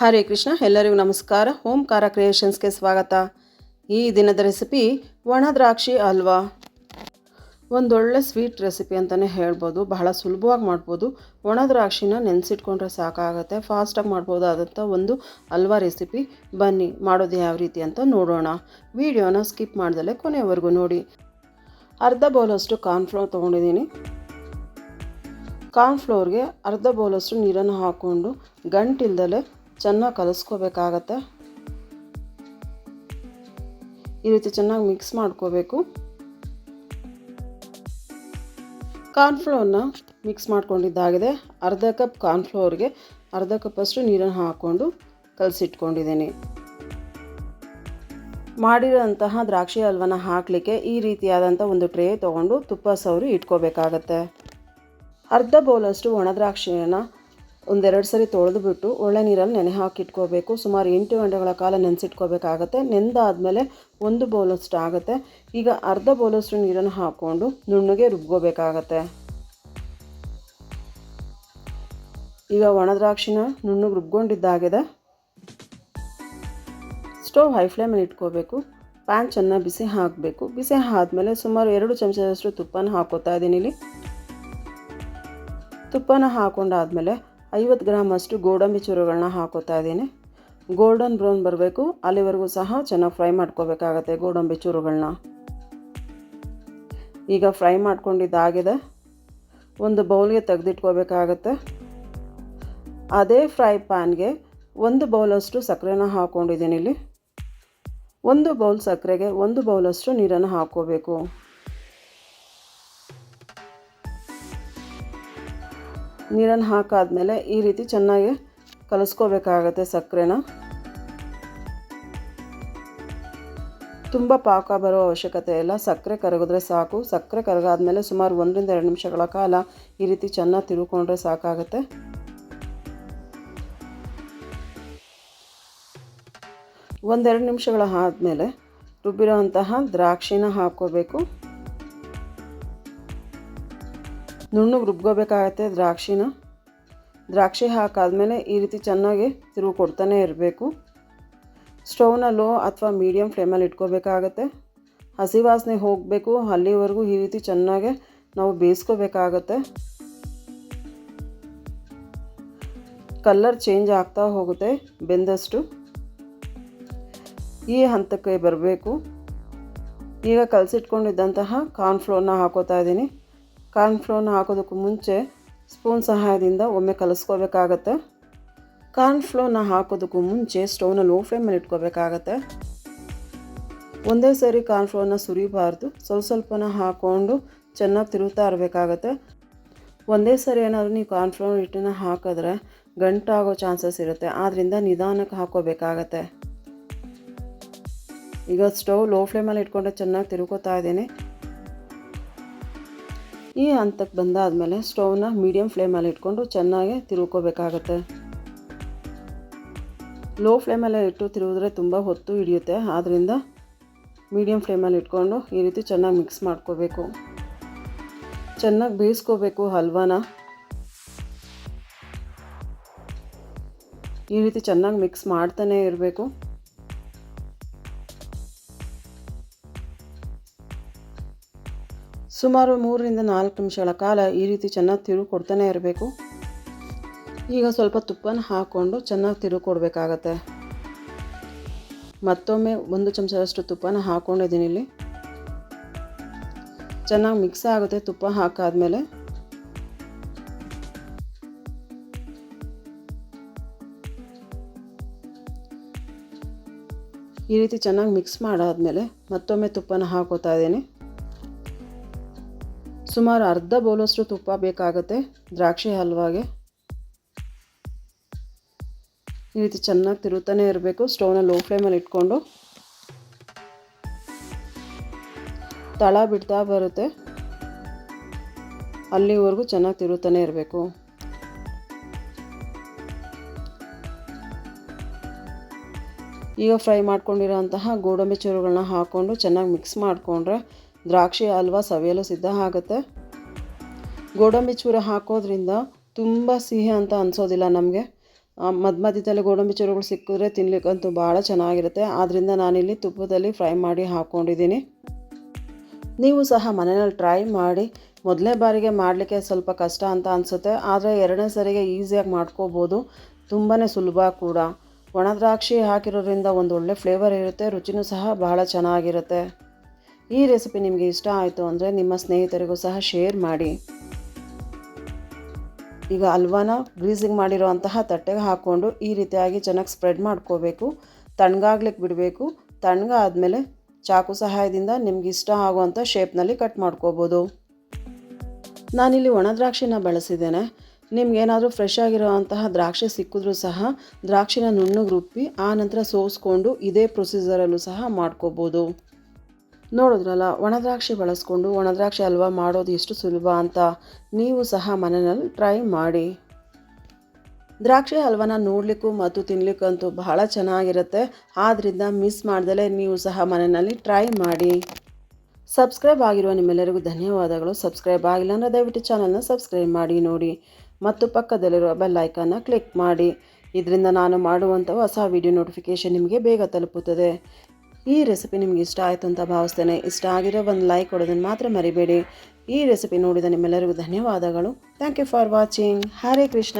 ಹರೇ ಕೃಷ್ಣ, ಎಲ್ಲರಿಗೂ ನಮಸ್ಕಾರ. ಓಂಕಾರ ಕ್ರಿಯೇಷನ್ಸ್ಗೆ ಸ್ವಾಗತ. ಈ ದಿನದ ರೆಸಿಪಿ ಒಣ ದ್ರಾಕ್ಷಿ ಹಲ್ವಾ ಒಂದೊಳ್ಳೆ ಸ್ವೀಟ್ ರೆಸಿಪಿ ಅಂತಲೇ ಹೇಳ್ಬೋದು. ಬಹಳ ಸುಲಭವಾಗಿ ಮಾಡ್ಬೋದು. ಒಣ ದ್ರಾಕ್ಷಿನ ನೆನೆಸಿಟ್ಕೊಂಡ್ರೆ ಸಾಕಾಗುತ್ತೆ. ಫಾಸ್ಟಾಗಿ ಮಾಡ್ಬೋದಾದಂಥ ಒಂದು ಹಲ್ವಾ ರೆಸಿಪಿ. ಬನ್ನಿ, ಮಾಡೋದು ಯಾವ ರೀತಿ ಅಂತ ನೋಡೋಣ. ವಿಡಿಯೋನ ಸ್ಕಿಪ್ ಮಾಡ್ದಲೇ ಕೊನೆವರೆಗೂ ನೋಡಿ. ಅರ್ಧ ಬೌಲಷ್ಟು ಕಾರ್ನ್ಫ್ಲೋರ್ ತೊಗೊಂಡಿದ್ದೀನಿ. ಕಾರ್ನ್ಫ್ಲೋರ್ಗೆ ಅರ್ಧ ಬೌಲಷ್ಟು ನೀರನ್ನು ಹಾಕ್ಕೊಂಡು ಗಂಟಿಲ್ದಲೆ ಚೆನ್ನಾಗಿ ಕಲಿಸ್ಕೋಬೇಕಾಗತ್ತೆ. ಈ ರೀತಿ ಚೆನ್ನಾಗಿ ಮಿಕ್ಸ್ ಮಾಡ್ಕೋಬೇಕು. ಕಾರ್ನ್ಫ್ಲೋರ್ನ ಮಿಕ್ಸ್ ಮಾಡ್ಕೊಂಡಿದ್ದಾಗಿದೆ. ಅರ್ಧ ಕಪ್ ಕಾರ್ನ್ಫ್ಲೋರ್ಗೆ ಅರ್ಧ ಕಪ್ಪಷ್ಟು ನೀರನ್ನು ಹಾಕ್ಕೊಂಡು ಕಲಸಿಟ್ಕೊಂಡಿದ್ದೀನಿ. ಮಾಡಿರೋಂತಹ ದ್ರಾಕ್ಷಿ ಹಲ್ವನ ಹಾಕಲಿಕ್ಕೆ ಈ ರೀತಿಯಾದಂಥ ಒಂದು ಟ್ರೇ ತೊಗೊಂಡು ತುಪ್ಪ ಸವರಿ ಇಟ್ಕೋಬೇಕಾಗತ್ತೆ. ಅರ್ಧ ಬೌಲಷ್ಟು ಒಣ ದ್ರಾಕ್ಷಿಯನ್ನು ಒಂದೆರಡು ಸರಿ ತೊಳೆದು ಬಿಟ್ಟು ಒಳ್ಳೆ ನೀರಲ್ಲಿ ನೆನೆ ಹಾಕಿಟ್ಕೋಬೇಕು. ಸುಮಾರು ಎಂಟು ಗಂಟೆಗಳ ಕಾಲ ನೆನೆಸಿಟ್ಕೋಬೇಕಾಗತ್ತೆ. ನೆಂದಾದಮೇಲೆ ಒಂದು ಬೌಲಷ್ಟು ಆಗುತ್ತೆ. ಈಗ ಅರ್ಧ ಬೌಲಷ್ಟು ನೀರನ್ನು ಹಾಕ್ಕೊಂಡು ನುಣ್ಣಗೆ ರುಬ್ಕೋಬೇಕಾಗತ್ತೆ. ಈಗ ಒಣ ದ್ರಾಕ್ಷಿನ ನುಣ್ಣಗೆ ರುಬ್ಕೊಂಡಿದ್ದಾಗಿದೆ. ಸ್ಟವ್ ಹೈ ಫ್ಲೇಮಲ್ಲಿ ಇಟ್ಕೋಬೇಕು. ಪ್ಯಾನ್ ಚೆನ್ನಾಗಿ ಬಿಸಿ ಹಾಕಬೇಕು. ಬಿಸಿ ಆದಮೇಲೆ ಸುಮಾರು ಎರಡು ಚಮಚದಷ್ಟು ತುಪ್ಪನ ಹಾಕೋತಾ ಇದ್ದೀನಿ ಇಲ್ಲಿ. ತುಪ್ಪನ ಹಾಕೊಂಡಾದಮೇಲೆ ಐವತ್ತು ಗ್ರಾಮ್ ಅಷ್ಟು ಗೋಡಂಬಿ ಚೂರುಗಳನ್ನ ಹಾಕೋತಾ ಇದ್ದೀನಿ. ಗೋಲ್ಡನ್ ಬ್ರೌನ್ ಬರಬೇಕು. ಅಲ್ಲಿವರೆಗೂ ಸಹ ಚೆನ್ನಾಗಿ ಫ್ರೈ ಮಾಡ್ಕೋಬೇಕಾಗತ್ತೆ ಗೋಡಂಬಿ ಚೂರುಗಳನ್ನ ಈಗ ಫ್ರೈ ಮಾಡ್ಕೊಂಡಿದ್ದಾಗಿದೆ ಒಂದು ಬೌಲ್ಗೆ ತೆಗೆದಿಟ್ಕೋಬೇಕಾಗತ್ತೆ. ಅದೇ ಫ್ರೈ ಪ್ಯಾನ್ಗೆ ಒಂದು ಬೌಲಷ್ಟು ಸಕ್ಕರೆನ ಹಾಕ್ಕೊಂಡಿದ್ದೀನಿ ಇಲ್ಲಿ. ಒಂದು ಬೌಲ್ ಸಕ್ಕರೆಗೆ ಒಂದು ಬೌಲಷ್ಟು ನೀರನ್ನು ಹಾಕ್ಕೋಬೇಕು. ನೀರನ್ನು ಹಾಕಾದಮೇಲೆ ಈ ರೀತಿ ಚೆನ್ನಾಗಿ ಕಲಿಸ್ಕೋಬೇಕಾಗತ್ತೆ ಸಕ್ಕರೆನ. ತುಂಬ ಪಾಕ ಬರೋ ಅವಶ್ಯಕತೆ ಇಲ್ಲ. ಸಕ್ಕರೆ ಕರಗಿದ್ರೆ ಸಾಕು. ಸಕ್ಕರೆ ಕರಗಾದ್ಮೇಲೆ ಸುಮಾರು ಒಂದರಿಂದ ಎರಡು ನಿಮಿಷಗಳ ಕಾಲ ಈ ರೀತಿ ಚೆನ್ನಾಗಿ ತಿಳ್ಕೊಂಡ್ರೆ ಸಾಕಾಗುತ್ತೆ. ಒಂದೆರಡು ನಿಮಿಷಗಳ ಆದಮೇಲೆ ರುಬ್ಬಿರೋಂತಹ ದ್ರಾಕ್ಷಿನ ಹಾಕ್ಕೋಬೇಕು. ನುಣ್ಣಗೆ ರುಬ್ಕೋಬೇಕಾಗತ್ತೆ ದ್ರಾಕ್ಷಿನ. ದ್ರಾಕ್ಷಿ ಹಾಕಾದಮೇಲೆ ಈ ರೀತಿ ಚೆನ್ನಾಗಿ ತಿರುವು ಕೊಡ್ತಾನೆ ಇರಬೇಕು. ಸ್ಟೌವ್ನ ಲೋ ಅಥವಾ ಮೀಡಿಯಮ್ ಫ್ಲೇಮಲ್ಲಿ ಇಟ್ಕೋಬೇಕಾಗತ್ತೆ. ಹಸಿ ವಾಸನೆ ಹೋಗಬೇಕು. ಅಲ್ಲಿವರೆಗೂ ಈ ರೀತಿ ಚೆನ್ನಾಗೆ ನಾವು ಬೇಯಿಸ್ಕೋಬೇಕಾಗತ್ತೆ. ಕಲ್ಲರ್ ಚೇಂಜ್ ಆಗ್ತಾ ಹೋಗುತ್ತೆ ಬೆಂದಷ್ಟು. ಈ ಹಂತಕ್ಕೆ ಬರಬೇಕು. ಈಗ ಕಲಸಿಟ್ಕೊಂಡಿದ್ದಂತಹ ಕಾರ್ನ್ಫ್ಲೋರ್ನ ಹಾಕೋತಾ ಇದ್ದೀನಿ. ಕಾರ್ನ್ಫ್ಲೋರ್ನ ಹಾಕೋದಕ್ಕೂ ಮುಂಚೆ ಸ್ಪೂನ್ ಸಹಾಯದಿಂದ ಒಮ್ಮೆ ಕಲಿಸ್ಕೊಬೇಕಾಗತ್ತೆ. ಕಾರ್ನ್ ಫ್ಲೋರ್ನ ಹಾಕೋದಕ್ಕೂ ಮುಂಚೆ ಸ್ಟೌವ್ನ ಲೋ ಫ್ಲೇಮಲ್ಲಿ ಇಟ್ಕೋಬೇಕಾಗತ್ತೆ. ಒಂದೇ ಸರಿ ಕಾರ್ನ್ಫ್ಲೋರ್ನ ಸುರಿಬಾರ್ದು. ಸ್ವಲ್ಪ ಸ್ವಲ್ಪನ ಹಾಕ್ಕೊಂಡು ಚೆನ್ನಾಗಿ ತಿರುಗ್ತಾ ಇರಬೇಕಾಗತ್ತೆ. ಒಂದೇ ಸರಿ ಏನಾದರೂ ನೀವು ಕಾರ್ನ್ ಫ್ಲೋರ್ ಹಿಟ್ಟನ್ನು ಹಾಕಿದ್ರೆ ಗಂಟಾಗೋ ಚಾನ್ಸಸ್ ಇರುತ್ತೆ. ಆದ್ದರಿಂದ ನಿಧಾನಕ್ಕೆ ಹಾಕೋಬೇಕಾಗತ್ತೆ ಈಗ ಸ್ಟೌವ್ ಲೋ ಫ್ಲೇಮಲ್ಲಿ ಇಟ್ಕೊಂಡೆ ಚೆನ್ನಾಗಿ ತಿರುಗೋತಾ ಇದ್ದೀನಿ. ಈ ಹಂತಕ್ಕೆ ಬಂದಾದಮೇಲೆ ಸ್ಟೌವ್ನ ಮೀಡಿಯಮ್ ಫ್ಲೇಮಲ್ಲಿ ಇಟ್ಕೊಂಡು ಚೆನ್ನಾಗಿ ತಿರುಕೋಬೇಕಾಗತ್ತೆ ಲೋ ಫ್ಲೇಮಲ್ಲೇ ಇಟ್ಟು ತಿರುಗಿದ್ರೆ ತುಂಬ ಹೊತ್ತು ಹಿಡಿಯುತ್ತೆ. ಆದ್ದರಿಂದ ಮೀಡಿಯಮ್ ಫ್ಲೇಮಲ್ಲಿ ಇಟ್ಕೊಂಡು ಈ ರೀತಿ ಚೆನ್ನಾಗಿ ಮಿಕ್ಸ್ ಮಾಡ್ಕೋಬೇಕು. ಚೆನ್ನಾಗಿ ಬೇಯಿಸ್ಕೋಬೇಕು ಹಲ್ವಾನ. ಈ ರೀತಿ ಚೆನ್ನಾಗಿ ಮಿಕ್ಸ್ ಮಾಡ್ತಾನೇ ಇರಬೇಕು. ಸುಮಾರು ಮೂರರಿಂದ ನಾಲ್ಕು ನಿಮಿಷಗಳ ಕಾಲ ಈ ರೀತಿ ಚೆನ್ನಾಗಿ ತಿರುವು ಕೊಡ್ತಾನೆ ಇರಬೇಕು. ಈಗ ಸ್ವಲ್ಪ ತುಪ್ಪನ ಹಾಕ್ಕೊಂಡು ಚೆನ್ನಾಗಿ ತಿರುವು ಕೊಡಬೇಕಾಗತ್ತೆ. ಮತ್ತೊಮ್ಮೆ ಒಂದು ಚಮಚದಷ್ಟು ತುಪ್ಪನ ಹಾಕ್ಕೊಂಡಿದ್ದೀನಿ ಇಲ್ಲಿ. ಚೆನ್ನಾಗಿ ಮಿಕ್ಸ್ ಆಗುತ್ತೆ ತುಪ್ಪ ಹಾಕಾದ್ಮೇಲೆ. ಈ ರೀತಿ ಚೆನ್ನಾಗಿ ಮಿಕ್ಸ್ ಮಾಡಾದಮೇಲೆ ಮತ್ತೊಮ್ಮೆ ತುಪ್ಪನ ಹಾಕೋತಾ ಇದ್ದೀನಿ. ಸುಮಾರು ಅರ್ಧ ಬೌಲಷ್ಟು ತುಪ್ಪ ಬೇಕಾಗುತ್ತೆ, ದ್ರಾಕ್ಷಿ ಹಲ್ವಾಗೆ. ಈ ರೀತಿ ಚೆನ್ನಾಗಿ ತಿರುತ್ತಾನೆ ಇರಬೇಕು ಸ್ಟೌವ್ನ ಲೋ ಫ್ಲೇಮಲ್ಲಿ ಇಟ್ಕೊಂಡು. ತಳ ಬಿಡ್ತಾ ಬರುತ್ತೆ. ಅಲ್ಲಿವರೆಗೂ ಚೆನ್ನಾಗಿ ತಿರುತ್ತಾನೆ ಇರಬೇಕು. ಈಗ ಫ್ರೈ ಮಾಡ್ಕೊಂಡಿರೋಂತಹ ಗೋಡಂಬಿ ಚೂರುಗಳನ್ನ ಹಾಕ್ಕೊಂಡು ಚೆನ್ನಾಗಿ ಮಿಕ್ಸ್ ಮಾಡಿಕೊಂಡ್ರೆ ದ್ರಾಕ್ಷಿ ಹಲ್ವಾ ಸವಿಯಲು ಸಿದ್ಧ ಆಗುತ್ತೆ. ಗೋಡಂಬಿ ಚೂರ ಹಾಕೋದ್ರಿಂದ ತುಂಬ ಸಿಹಿ ಅಂತ ಅನಿಸೋದಿಲ್ಲ ನಮಗೆ. ಮಧ್ಯ ಮಧ್ಯದಲ್ಲಿ ಗೋಡಂಬಿ ಚೂರುಗಳು ಸಿಕ್ಕಿದ್ರೆ ತಿನ್ನಲಿಕ್ಕಂತೂ ಭಾಳ ಚೆನ್ನಾಗಿರುತ್ತೆ. ಆದ್ದರಿಂದ ನಾನಿಲ್ಲಿ ತುಪ್ಪದಲ್ಲಿ ಫ್ರೈ ಮಾಡಿ ಹಾಕ್ಕೊಂಡಿದ್ದೀನಿ ನೀವು ಸಹ ಮನೆಯಲ್ಲಿ ಟ್ರೈ ಮಾಡಿ. ಮೊದಲನೇ ಬಾರಿಗೆ ಮಾಡಲಿಕ್ಕೆ ಸ್ವಲ್ಪ ಕಷ್ಟ ಅಂತ ಅನಿಸುತ್ತೆ. ಆದರೆ ಎರಡನೇ ಸರಿಗೆ ಈಸಿಯಾಗಿ ಮಾಡ್ಕೋಬೋದು. ತುಂಬಾ ಸುಲಭ ಕೂಡ. ಒಣ ದ್ರಾಕ್ಷಿ ಹಾಕಿರೋದ್ರಿಂದ ಒಂದು ಒಳ್ಳೆ ಫ್ಲೇವರ್ ಇರುತ್ತೆ. ರುಚಿನೂ ಸಹ ಬಹಳ ಚೆನ್ನಾಗಿರುತ್ತೆ. ಈ ರೆಸಿಪಿ ನಿಮಗೆ ಇಷ್ಟ ಆಯಿತು ಅಂದರೆ ನಿಮ್ಮ ಸ್ನೇಹಿತರಿಗೂ ಸಹ ಶೇರ್ ಮಾಡಿ. ಈಗ ಹಲ್ವಾನ ಗ್ರೀಸಿಂಗ್ ಮಾಡಿರೋಂತಹ ತಟ್ಟೆಗೆ ಹಾಕ್ಕೊಂಡು ಈ ರೀತಿಯಾಗಿ ಚೆನ್ನಾಗಿ ಸ್ಪ್ರೆಡ್ ಮಾಡ್ಕೋಬೇಕು. ತಣ್ಣಗಾಗ್ಲಿಕ್ಕೆ ಬಿಡಬೇಕು. ತಣ್ಣಗಾದಮೇಲೆ ಚಾಕು ಸಹಾಯದಿಂದ ನಿಮ್ಗೆ ಇಷ್ಟ ಆಗುವಂಥ ಶೇಪ್ನಲ್ಲಿ ಕಟ್ ಮಾಡ್ಕೋಬೋದು. ನಾನಿಲ್ಲಿ ಒಣ ದ್ರಾಕ್ಷಿನ ಬಳಸಿದ್ದೇನೆ. ನಿಮ್ಗೇನಾದರೂ ಫ್ರೆಶ್ ಆಗಿರುವಂತಹ ದ್ರಾಕ್ಷಿ ಸಿಕ್ಕಿದ್ರೂ ಸಹ ದ್ರಾಕ್ಷಿನ ನುಣ್ಣಗೆ ರುಬ್ಬಿ ಆ ನಂತರ ಸೋಸ್ಕೊಂಡು ಇದೇ ಪ್ರೊಸೀಜರಲ್ಲೂ ಸಹ ಮಾಡ್ಕೋಬೋದು. ನೋಡಿದ್ರಲ್ಲ ಒಣದ್ರಾಕ್ಷಿ ಬಳಸ್ಕೊಂಡು ಒಣದ್ರಾಕ್ಷಿ ಹಲ್ವ ಮಾಡೋದು ಎಷ್ಟು ಸುಲಭ ಅಂತ ನೀವು ಸಹ ಮನೆಯಲ್ಲಿ ಟ್ರೈ ಮಾಡಿ. ದ್ರಾಕ್ಷಿ ಹಲ್ವನ ನೋಡಲಿಕ್ಕೂ ಮತ್ತು ತಿನ್ನಲಿಕ್ಕಂತೂ ಬಹಳ ಚೆನ್ನಾಗಿರುತ್ತೆ. ಆದ್ದರಿಂದ ಮಿಸ್ ಮಾಡ್ದಲೇ ನೀವು ಸಹ ಮನೆಯಲ್ಲಿ ಟ್ರೈ ಮಾಡಿ. ಸಬ್ಸ್ಕ್ರೈಬ್ ಆಗಿರುವ ನಿಮ್ಮೆಲ್ಲರಿಗೂ ಧನ್ಯವಾದಗಳು. ಸಬ್ಸ್ಕ್ರೈಬ್ ಆಗಿಲ್ಲ ಅಂದರೆ ದಯವಿಟ್ಟು ಚಾನಲ್ನ ಸಬ್ಸ್ಕ್ರೈಬ್ ಮಾಡಿ, ನೋಡಿ. ಮತ್ತು ಪಕ್ಕದಲ್ಲಿರುವ ಬೆಲ್ ಐಕನ್ನ ಕ್ಲಿಕ್ ಮಾಡಿ. ಇದರಿಂದ ನಾನು ಮಾಡುವಂಥ ಹೊಸ ವಿಡಿಯೋ ನೋಟಿಫಿಕೇಷನ್ ನಿಮಗೆ ಬೇಗ ತಲುಪುತ್ತದೆ. ಈ ರೆಸಿಪಿ ನಿಮಗೆ ಇಷ್ಟ ಆಯಿತು ಅಂತ ಭಾವಿಸ್ತೇನೆ. ಇಷ್ಟ ಆಗಿರೋ ಒಂದು ಲೈಕ್ ಕೊಡೋದನ್ನು ಮಾತ್ರ ಮರಿಬೇಡಿ. ಈ ರೆಸಿಪಿ ನೋಡಿದ ನಿಮ್ಮೆಲ್ಲರಿಗೂ ಧನ್ಯವಾದಗಳು. Thank you for watching Hare Krishna